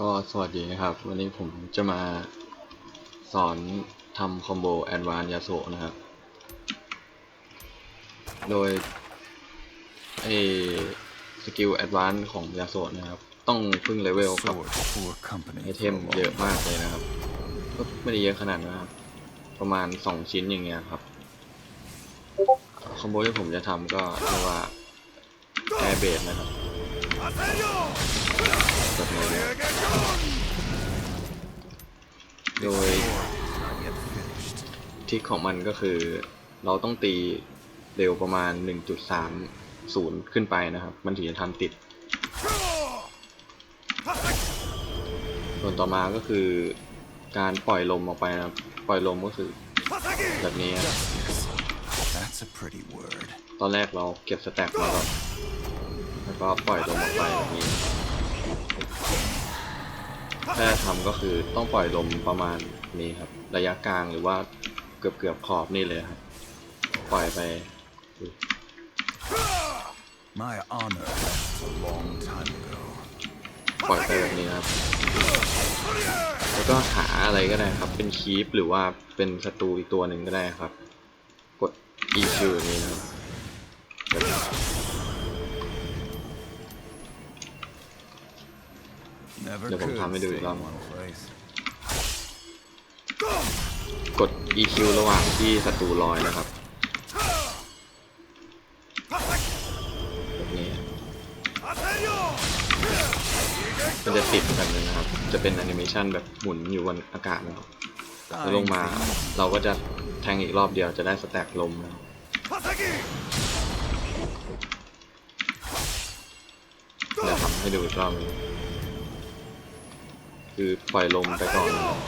ก็สวัสดีนะครับ วันนี้ผมจะมาสอนทำคอมโบแอดวานยาโซนะครับ โดยไอสกิลแอดวานของยาโซนะครับ ต้องพึ่งเลเวลกับไอเทมเยอะมากเลยนะครับ ก็ไม่ได้เยอะขนาดนั้นครับ ประมาณสองชิ้นอย่างเงี้ยครับ คอมโบที่ผมจะทำก็เรียกว่าแอร์เบสนะครับ แบบนี้นะครับโดย Not yet finished. ทริคของมันก็คือ เราต้องตีเร็วประมาณ 1.30 ขึ้นไปนะครับ มันถึงจะทำติด ส่วนต่อมาก็คือการปล่อยลมออกไปนะครับปล่อยลมก็คือแบบนี้ครับ That's a pretty word. ตอนแรกเราเก็บสแต็กมาก่อนแล้วก็ปล่อยลมออกไปแบบนี้ ถ้าทำก็คือต้องปล่อยลมประมาณนี้ครับ ระยะกลางหรือว่าเกือบเกือบๆขอบนี่เลยครับ ปล่อยไป My honor left a long time ago. ปล่อยไปแบบนี้นะครับ แล้วก็หาอะไรก็ได้ครับ เป็นคีปหรือว่าเป็นศัตรูอีกตัวหนึ่งก็ได้ครับ กด EQ อย่างนี้นะครับ แบบนี้ Never Để could ผมทำให้ดูอี stay กรอบ in one place. กด EQ ระหว่างที่ศัตรูลอยนะครับแบบนี้มันจะติดกันเลยนะครับ จะเป็นแอนิเมชันแบบหมุนอยู่บนอากาศนะครับแล้วลงมาเราก็จะแทงอีกรอบเดียวจะได้สแต็กลมนะครับเดี๋ยวทำให้ดูอีกรอบหนึง คือปล่อยลมไปก่อนนะครับ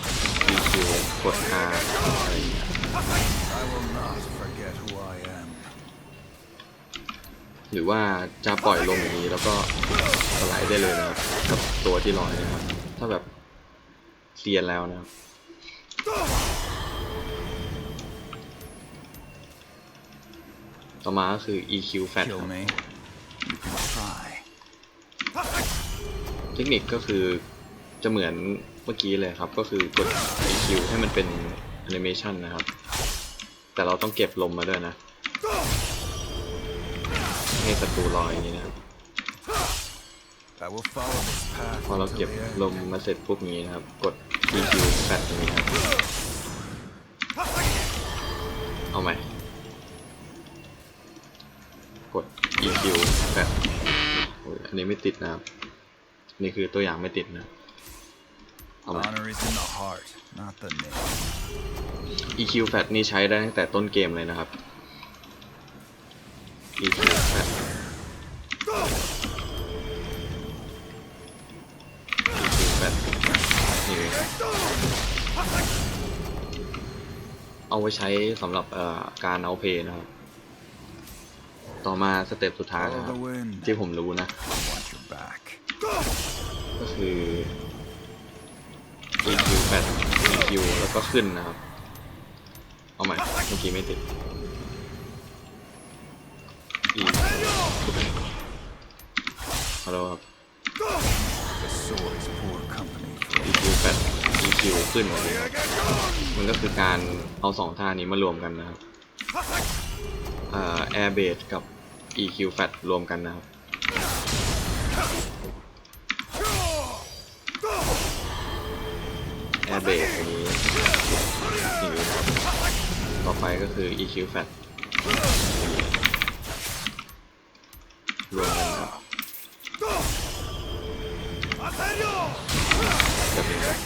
EQ กด R อะไรอย่างเงี้ย I will not forget who I am. หรือว่าจะปล่อยลมอย่างนี้แล้วก็สไลด์ได้เลยนะครับกับตัวที่ลอยนะครับ ถ้าแบบเซียนแล้วนะครับต่อมาก็คือ EQ Fat ค Kill รับ me. You can try. เทคนิคก็คือ จะเหมือนเมื่อกี้เลยครับ ก็คือกด EQ ให้มันเป็นแอนิเมชันนะครับ แต่เราต้องเก็บลมมาด้วยนะ ให้ศัตรูลอยอย่างนี้นะครับพอเราเก็บลมมาเสร็จปุ๊บนี้นะครับ กด EQ แฟตตรงนี้ครับ เอาใหมกด EQ แฟตโอ้ยอันนี้ไม่ติดนะครับ นี่คือตัวอย่างไม่ติดนะ เอาใหม่ Honor is in the heart, not the name. EQ Fat นี่ใช้ได้ตั้งแต่ต้นเกมเลยนะครับ EQ Fat EQ Fat นี่เลยเอาไว้ใช้สำหรับเอ่อการเอาเพลย์นะครับ ต่อมาสเต็ปสุดท้ายนะ Follow ครับ the wind. ที่ผมรู้นะ I want your back. ก็คือ EQ แปด EQ แล้วก็ขึ้นนะครับ เอาใหม่เมื่อกี้ไม่ติด EQ ฮัลโหลครับ EQ แปด EQ ขึ้นหมดเลยครับมันก็คือการเอาสองท่านี้มารวมกันนะครับเอ่อ Air Base กับ EQ Fat รวมกันนะครับ Air Base อย่างนี้ ต่อไปก็คือ EQ Fat รวมกันนะครับแบบนี้ครับ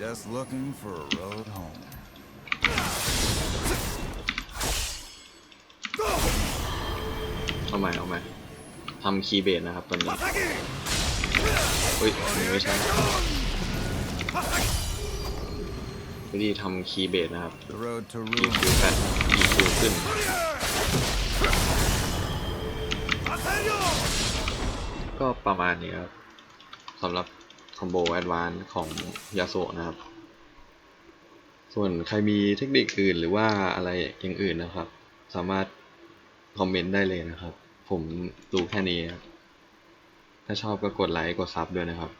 Just looking for a road home. เอาใหม่เอาใหม่ทำคีย์เบสนะครับตอนนี้อุ้ยอันนี้ไม่ใช่ วิธีทำคีย์เบสนะครับ The road to EQ ruin. แฟ EQ ขึ้นก็ประมาณนี้ครับสำหรับคอมโบแอดวานของยาโซนะครับ ส่วนใครมีเทคนิคอื่นหรือว่าอะไรอย่างอื่นนะครับ สามารถคอมเมนต์ได้เลยนะครับ ผมรู้แค่นี้ครับถ้าชอบก็กดไลค์กดซับด้วยนะครับ